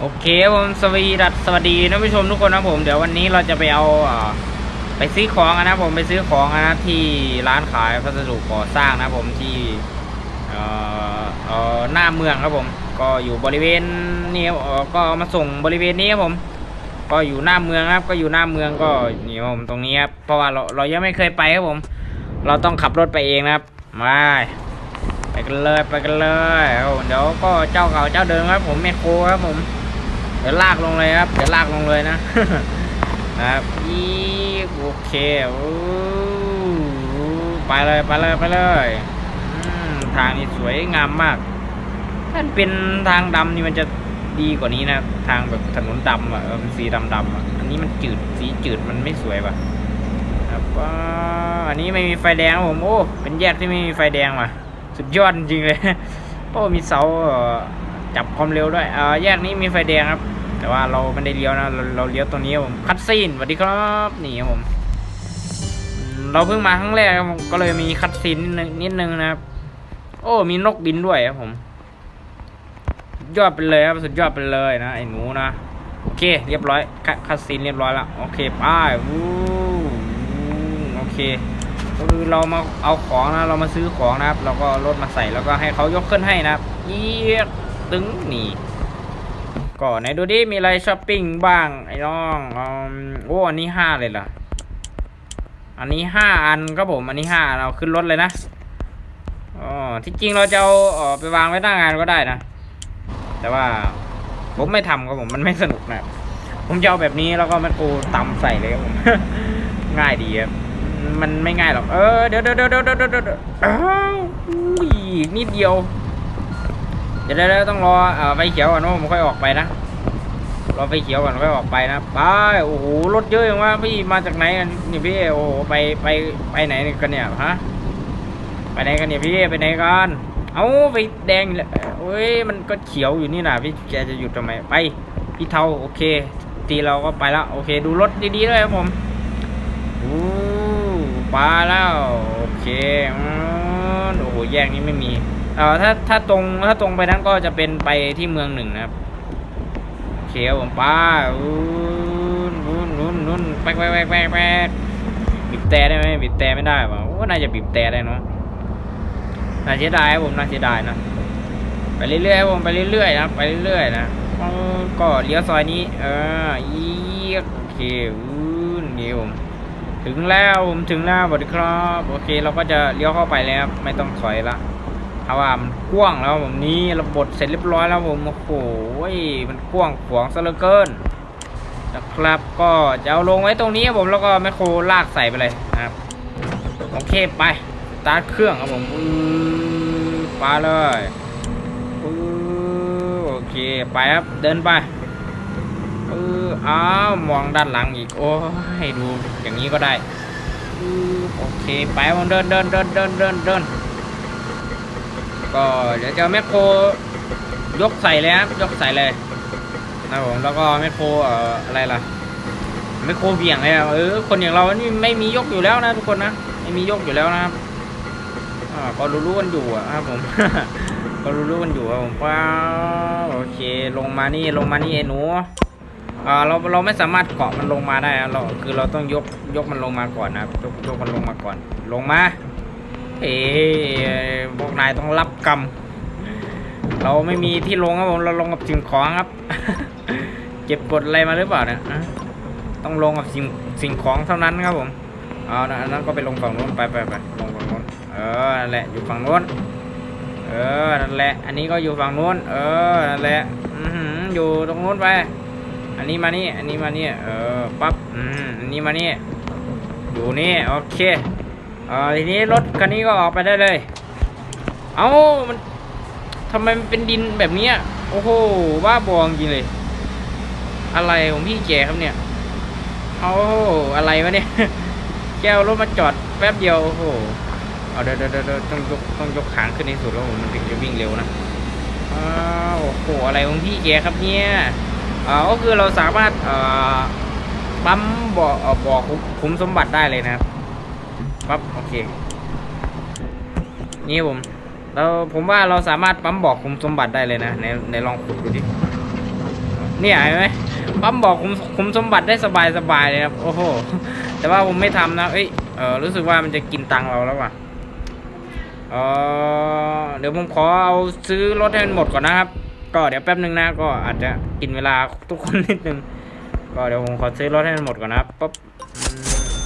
โอเคผมสวีดัสสวัสดีท่านผู้ชมทุกคนนะผมเดี๋ยววันนี้เราจะไปเอาไปซื้อของนะผมไปซื้อของนะที่ร้านขายพัสดุก่อสร้างนะผมที่เอ่อเอ่อหน้าเมืองครับผม ก็อยู่บริเวณนี่ก็มาส่งบริเวณนี้ครับผม ก็อยู่หน้าเมืองครับ ก็อยู่หน้าเมืองก็นี่ครับผมตรงนี้ครับเพราะว่าเราเรายังไม่เคยไปครับผม เราต้องขับรถไปเองนะครับมาไปกันเลยไปกันเลยเอาเดี๋ยวก็เจ้าเก่าเจ้าเดิมครับผมแมคโครครับผม เดี๋ยวลากลงเลยครับ เดี๋ยวลากลงเลยนะ นะครับอีโอเคโอ้ไปเลยไปเลยไปเลยทางนี้สวยงามมาก ถ้าเป็นทางดำนี่มันจะดีกว่านี้นะ ทางแบบถนนดำอะเออมันสีดำดำๆอะอันนี้มันจืดสีจืดมันไม่สวยป่ะครับอันนี้ไม่มีไฟแดงผมโอ้เป็นแยกที่ไม่มีไฟแดงว่ะ สุดยอดจริงเลยโอ้มีเสาเจับความเร็วด้วยเอ่อแยกนี้มีไฟแดงครับ แต่ว่าเราไม่ได้เลี้ยวนะเราเราเลี้ยวตรงนี้ผมคัดซีนสวัสดีครับนี่ครับผมเราเพิ่งมาครั้งแรกก็เลยมีคัดซีนนิดนึงนะครับ โอ้มีนกบินด้วยครับผมยอดไปเลยครับสุดยอดไปเลยนะไอ้หนูนะโอเค เรียบร้อยคัดคัดซีนเรียบร้อยแล้วโอเคไปวู้โอเคก็คือเรามาเอาของนะเรามาซื้อของนะครับ เราก็รถมาใส่แล้วก็ให้เขายกขึ้นให้นะครับเยียด ตึงนี่ก็ไหนดูดิมีอะไรช้อปปิ้งบ้างไอ้น้องอืมโอ้อันนี้ห้าเลยเหรออันนี้ห้าอันครับผมอันนี้ห้าเราขึ้นรถเลยนะอ๋อที่จริงเราจะเอาออไปวางไว้หน้างานก็ได้นะ แต่ว่าผมไม่ทำครับผมมันไม่สนุกนะผมจะเอาแบบนี้แล้วก็มันโอ้ตำใส่เลยครับผมง่ายดีครับมันไม่ง่ายหรอกเออเดี๋ยวเดี๋ยวเดี๋ยวเดี๋ยวเดี๋ยวเดี๋ยวอ้าวอุ้ยอีกนิดเดียว ดี๋ยวเดี๋ยวเดี๋ยวต้องรอไฟเขียวก่อนว่าผมค่อยออกไปนะรอไฟเขียวก่อนค่อยออกไปนะไปโอ้โหรถเยอะอย่างว่าพี่มาจากไหนกันนี่พี่โอ้ไปไปไปไหนกันเนี่ยฮะไปไหนกันเนี่ยพี่ไปไหนกันเอ้าไฟแดงเลยเอ้ยมันก็เขียวอยู่นี่นะพี่แกจะหยุดทำไมไปพี่เทาโอเค ตีเราก็ไปแล้วโอเค ดูรถดีๆด้วยครับผมอู้ปลาแล้วโอเคอืมโอ้โหแยกนี้ไม่มี เอ่อถ้าถ้าตรงถ้าตรงไปนั้นก็จะเป็นไปที่เมืองหนึ่งนะครับเคครับผมปลาอู้นู้นนู้นนู้นแป๊กแป๊กแป๊กแป๊กแป๊กบีบแต่ได้ไหมบีบแต่ไม่ได้ป่ะโอ้น่าจะบีบแต่ได้เนาะน่าเสียดายผมน่าเสียดายนะไปเรื่อยๆผมไปเรื่อยๆนะไปเรื่อยๆนะก็เลี้ยวซอยนี้ เอออีโอเคอู้นี่ผมถึงแล้วผมถึงแล้วสวัสดีครับ โอเค เราก็จะเลี้ยวเข้าไปแล้วครับไม่ต้องถอยละ เพราะว่ามันกว้างแล้วผมนี้เราบดเสร็จเรียบร้อยแล้วผมโอ้โหมันกว้างขวางซะเหลือเกินนะครับก็จะเอาลงไว้ตรงนี้ครับผมแล้วก็แมคโครลากใส่ไปเลยนะครับโอเคไปสตาร์ทเครื่องครับผมอือไปเลยอืโอเคไปครับเดินไปเอออ้าวมองด้านหลังอีกโอ้ให้ดูอย่างนี้ก็ได้โอเคไปมันเดินเดินเดินเดินเดินเดิน ก็เดี๋ยวจะแมคโครยกใส่เลยครับยกใส่เลยนะครับผมแล้วก็แมคโครเอ่ออะไรล่ะแมคโครเบี่ยงเลยเออคนอย่างเรานี่ไม่มียกอยู่แล้วนะทุกคนนะไม่มียกอยู่แล้วนะครับอ่าก็รู้ๆกันอยู่อะครับผมก็รู้ๆกันอยู่ครับผมป้าโอเคลงมานี่ลงมานี่ไอ้หนูอ่าเราเราไม่สามารถเกาะมันลงมาได้เราคือเราต้องยกยกมันลงมาก่อนนะครับยกยกมันลงมาก่อน ลงมา เอ๊ะพวกนายต้องรับกรรม เราไม่มีที่ลงครับผมเราลงกับสิ่งของครับ เก็บกดอะไรมาหรือเปล่าเนี่ยอะต้องลงกับสิ่งสิ่งของเท่านั้นครับผมเอานะอันนั้นก็ไปลงฝั่งโน้นไปไปไปลงฝั่งโน้นเออนั่นแหละอยู่ฝั่งโน้นเออนั่นแหละ อันนี้ก็อยู่ฝั่งโน้น เออนั่นแหละอืออยู่ตรงโน้นไป อันนี้มานี่ อันนี้มานี่ เออปั๊บอืมอันนี้มานี่ อยู่นี่ โอเค เออทีนี้รถคันนี้ก็ออกไปได้เลย เอ้ามันทำไมมันเป็นดินแบบนี้โอ้โหบ้าบองจริงเลย อะไรของพี่แกครับเนี่ยเอาอะไรวะเนี่ยแกเอารถมาจอดแป๊บเดียวโอ้โหเอาเดี๋ยวเดี๋ยวเดี๋ยวต้องยกต้องยกขางขึ้นในสุดแล้วมันถึงจะวิ่งเร็วนะอ้าวโอ้โหอะไรของพี่แกครับเนี่ยอ่าก็คือเราสามารถเอ่อปั๊มบ่อเอ่อบ่อคุมคุมสมบัติได้เลยนะครับ ปั๊บโอเค นี่ผมเราผมว่าเราสามารถปั๊มบ่อคุมสมบัติได้เลยนะในในลองขุดดูดิเนี่ยเห็นไหมปั๊มบอกคุมคุมสมบัติได้สบายสบายเลยครับโอ้โหแต่ว่าผมไม่ทำนะเอ้ยเออรู้สึกว่ามันจะกินตังเราแล้วว่ะเออเดี๋ยวผมขอเอาซื้อรถให้มันหมดก่อนนะครับ ก็เดี๋ยวแป๊บนึงนะก็อาจจะกินเวลาทุกคนนิดนึงก็เดี๋ยวผมขอซื้อรถให้มันหมดก่อนนะครับปั๊บ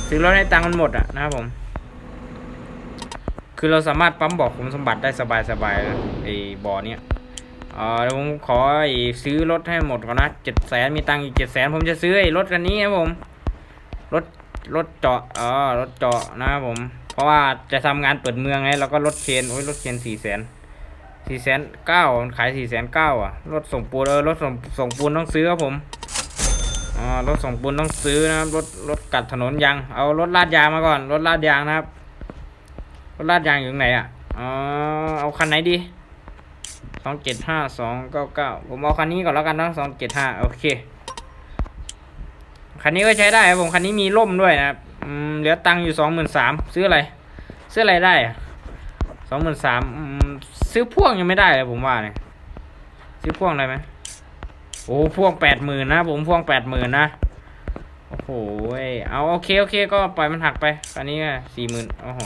ซื้อรถให้ตังมันหมดอะนะครับผม คือเราสามารถปั๊มบอกคุณสมบัติได้สบายๆนะไอ้บ่อเนี้ยเออเดี๋ยวผมขอไอ้ซื้อรถให้หมดก่อนนะเจ็ดแสนมีตังค์อีกเจ็ดแสนผมจะซื้อไอ้รถคันนี้ครับผมรถรถเจาะเออรถเจาะนะครับผม เพราะว่าจะทำงานเปิดเมืองไงแล้วก็รถเคนโอ้ยรถเคนสี่แสนสี่แสนเก้าขายสี่แสนเก้าอะรถส่งปูนเออรถส่งส่งปูนต้องซื้อครับผมอ่ารถส่งปูนต้องซื้อนะครับรถรถกัดถนนยางเอารถลาดยางมาก่อน รถลาดยางนะครับ รถลาดยางอยู่ไหนอะอ๋อเอาคันไหนดีสองเจ็ดห้าสองเก้าเก้าผมเอาคันนี้ก่อนแล้วกันนะสองเจ็ดห้าโอเคคันนี้ก็ใช้ได้ครับผมคันนี้มีร่มด้วยนะครับอืมเหลือตังค์อยู่สองหมื่นสามซื้ออะไร ซื้ออะไรได้สองหมื่นสามซื้อพ่วงยังไม่ได้เลยผมว่าเนี่ยซื้อพ่วงได้ไหมโอ้พ่วงแปดหมื่นนะผมพ่วงแปดหมื่นนะโอ้โหเอาโอเคโอเคก็ปล่อยมันหักไปอันนี้สี่หมื่นโอ้โห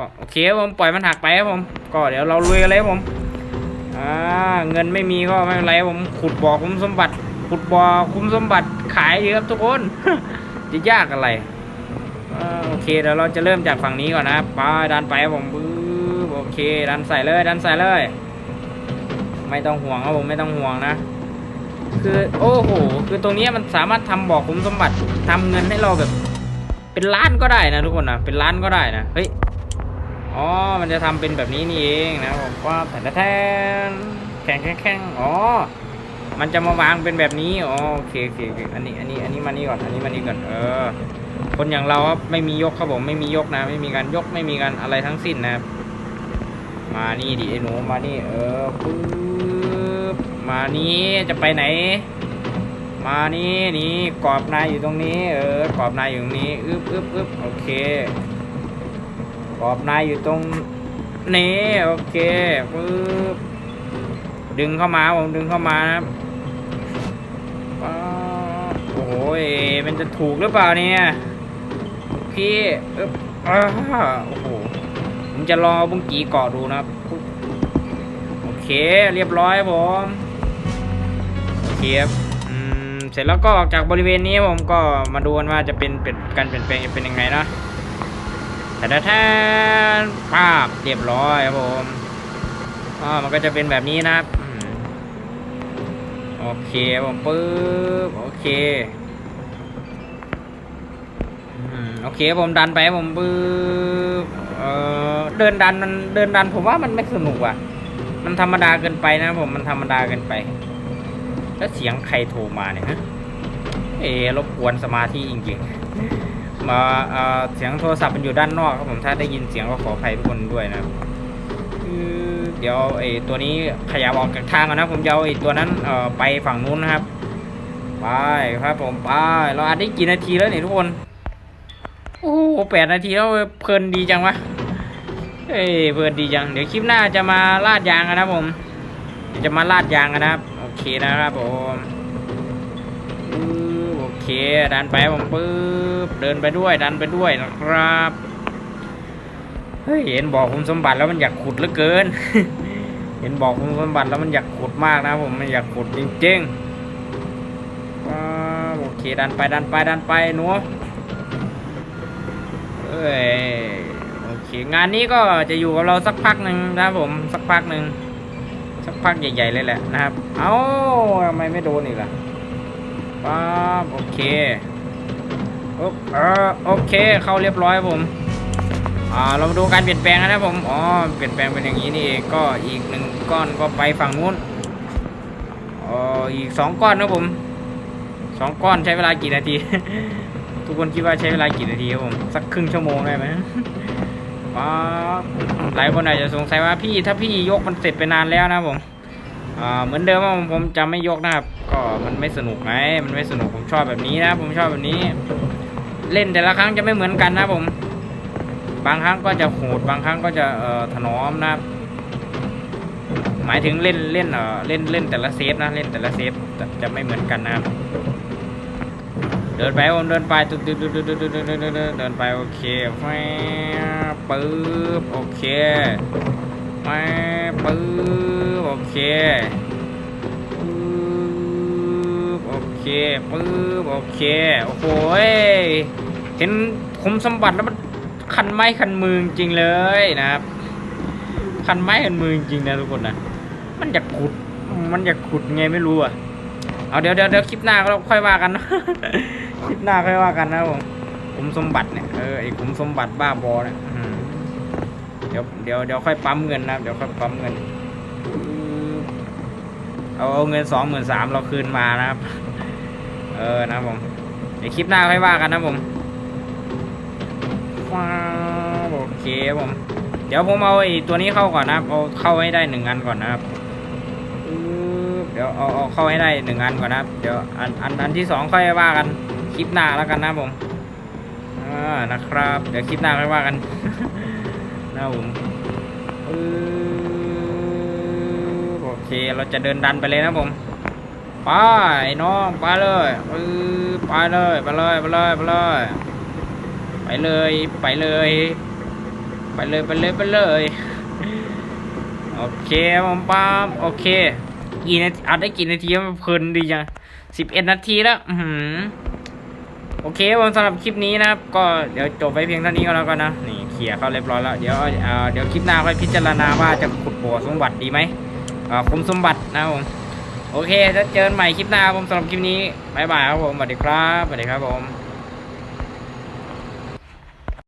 ก็โอเคครับผมปล่อยมันหักไปครับผม ก็เดี๋ยวเราลุยกันเลยครับผมอ่าเงินไม่มีก็ไม่เป็นไรผมขุดบ่อคุ้มสมบัติ ขุดบ่อคุ้มสมบัติขายเยอะครับทุกคนจะยากอะไรอโอเคเดี๋ยวเราจะเริ่มจากฝั่งนี้ก่อนนะครับไปดันไปครับผมบโอเค ดันใส่เลยดันใส่เลย ไม่ต้องห่วงครับผมไม่ต้องห่วงนะ คือโอ้โหคือตรงนี้มันสามารถทำบ่อคุ้มสมบัติทำเงินให้เราแบบ เป็นล้านก็ได้นะทุกคนนะเป็นล้านก็ได้นะเฮ้ย อ๋อ มันจะทำเป็นแบบนี้นี่เองนะผมว่าแต่แทนแข่งแข่งแข่งอ๋อ มันจะมาวางเป็นแบบนี้อ๋อโอเคโอเคโอเคอันนี้อันนี้อันนี้มานี่ก่อนอันนี้มานี่ก่อนเออ คนอย่างเราครับไม่มียกครับผมไม่มียกนะ ไม่มีการยกไม่มีการอะไรทั้งสิ้นนะครับมานี่ดิไอ้หนูมานี่เออปึ๊บมานี่จะไปไหน มานี่นี่กรอบนายอยู่ตรงนี้ เออกรอบนายอยู่ตรงนี้อึ๊บอึ๊บอึ๊บโอเค กรอบนายอยู่ตรงนี้โอเคปึ๊บดึงเข้ามาผมดึงเข้ามานะโอ้โหมันจะถูกหรือเปล่าเนี่ยพี่อึ๊บอ้าโอ้โหผมจะรอบุ้งกีเกาะดูนะครับโอเคเรียบร้อยผมโอเคครับเสร็จแล้วก็ออกจากบริเวณนี้ผมก็มาดูกันว่าจะเป็นเป็นการเปลี่ยนแปลงจะเป็นยังไงนะ แต่ถ้าท่านภาพเรียบร้อยครับผมอ่ามันก็จะเป็นแบบนี้นะครับโอเคผมปึ๊บโอเคโอเคผมดันไปผมปึ๊บเอ่อเดินดันมันเดินดันผมว่ามันไม่สนุกอะ มันธรรมดาเกินไปนะผมมันธรรมดาเกินไป แล้วเสียงใครโทรมาเนี่ยฮะเอรบกวนสมาธิจริงๆ เสียงโทรศัพท์มันอยู่ด้านนอกครับผมถ้าได้ยินเสียงก็ขออภัยทุกคนด้วยนะครับคือเดี๋ยวไอ้ตัวนี้ขยับออกจากทางก่อนนะผมจะเอาไอ้ตัวนั้นไปฝั่งนู้นนะครับ ไปครับผมไปเราอัดได้กี่นาทีแล้วเนี่ยทุกคนโอ้โหแปดนาทีแล้วเพลินดีจังวะเอ้เพลินดีจัง เดี๋ยวคลิปหน้าจะมาลาดยางกันนะผมจะมาลาดยางกันนะครับ โอเคนะครับผม ดันไปผมปึ๊บเดินไปด้วยดันไปด้วยนะครับเฮ้ยเห็นบอกคุณสมบัติแล้วมันอยากขุดเหลือเกิน เห็นบอกคุณสมบัติแล้วมันอยากขุดมากนะผมมันอยากขุดจริงๆโอเคดันไปดันไปดันไปหนูเอ้ยโอเคงานนี้ก็จะอยู่กับเราสักพักหนึ่งนะผมสักพักหนึ่งสักพักใหญ่ๆเลยแหละนะครับ เอ้าทำไมไม่โดนอีกล่ะ ป๊าบโอเคอ๊บเออโอเค เข้าเรียบร้อยผมอ่าเรามาดูการเปลี่ยนแปลงนะผมอ๋อเปลี่ยนแปลงเป็นอย่างนี้นี่เองก็อีกหนึ่งก้อนก็ไปฝั่งนู้นอ๋ออีกสองก้อนนะผมสองก้อนใช้เวลากี่นาที ทุกคนคิดว่าใช้เวลากี่นาทีครับผมสักครึ่งชั่วโมงได้ไหมป๊าบหลายคนอาจจะสงสัยว่าพี่ถ้าพี่ยกมันเสร็จไปนานแล้วนะผม เหมือนเดิมว่าผมจะไม่ยกนะครับ ก็มันไม่สนุกไหมมันไม่สนุกผมชอบแบบนี้นะ ผมชอบแบบนี้ เล่นแต่ละครั้งจะไม่เหมือนกันนะผม บางครั้งก็จะโหดบางครั้งก็จะเอ่อถนอมนะหมายถึงเล่นเล่นเอ่อเล่นเล่นแต่ละเซฟนะเล่นแต่ละเซฟจะไม่เหมือนกันนะเดินไปผมเดินไปตุ๊ดตุ๊ดตุ๊ดตุ๊ดตุ๊เดินไปโอเคแฟปึ๊บโอเคแฟปึ๊บ โอเคปึ๊บโอเคปึ๊บโอเค โอ้โหยเห็นคุมสมบัติแล้วมันคันไม้คันมือจริงเลยนะครับ คันไม้คันมือจริงนะทุกคนนะ มันอยากขุด มันอยากขุดไงไม่รู้อะ เอาเดี๋ยวเดี๋ยวเดี๋ยวคลิปหน้าก็ค่อยว่ากัน คลิปหน้าค่อยว่ากันนะผมขุมสมบัติเนี่ย เออไอ้ขุมสมบัติบ้าบอเนี่ยเดี๋ยวเดี๋ยวเดี๋ยวค่อยปั๊มเงินนะเดี๋ยวค่อยปั๊มเงิน เอาเอาเงินสองหมื่นสามเราคืนมานะครับ เออนะผมเดี๋ยวคลิปหน้าค่อยว่ากันนะผมว้าวโอเคผม เดี๋ยวผมเอาไอ้ตัวนี้เข้าก่อนนะครับ เอาเข้าให้ได้หนึ่งอันก่อนนะครับเดี๋ยวเอาเอาเข้าให้ได้หนึ่งอันก่อนนะครับ เดี๋ยวอันอันอันที่สองค่อยว่ากันคลิปหน้าแล้วกันนะผมอ่านะครับ เดี๋ยวคลิปหน้าค่อยว่ากันนะผมปึ๊บโอ เคเราจะเดินดันไปเลยนะผมไปน้องไปเลยไปเลยไปเลยไปเลยไปเลยไปเลยไปเลยไปเลยไปเลยไปเลยโอเคผมปั๊มโอเคกี่นาทีอัดได้กี่นาทีมันเพลินดีจังสิบเอ็ดนาทีแล้วอืโอเคผมสำหรับคลิปนี้นะครับ ก็เดี๋ยวจบไปเพียงเท่านี้ก็แล้วกันนะนี่เคลียเข้าเรียบร้อยแล้วเดี๋ยวเอ่อเดี๋ยวคลิปหน้าค่อยพิจารณาว่าจะขุดบ่อสมบัติดีไหม อ่อคุมสมบัตินะครับผมโอเคถ้าเจอกันใหม่คลิปหน้าผมสำหรับคลิปนี้บ๊ายบายครับผมสวัสดีครับสวัสดีครับผม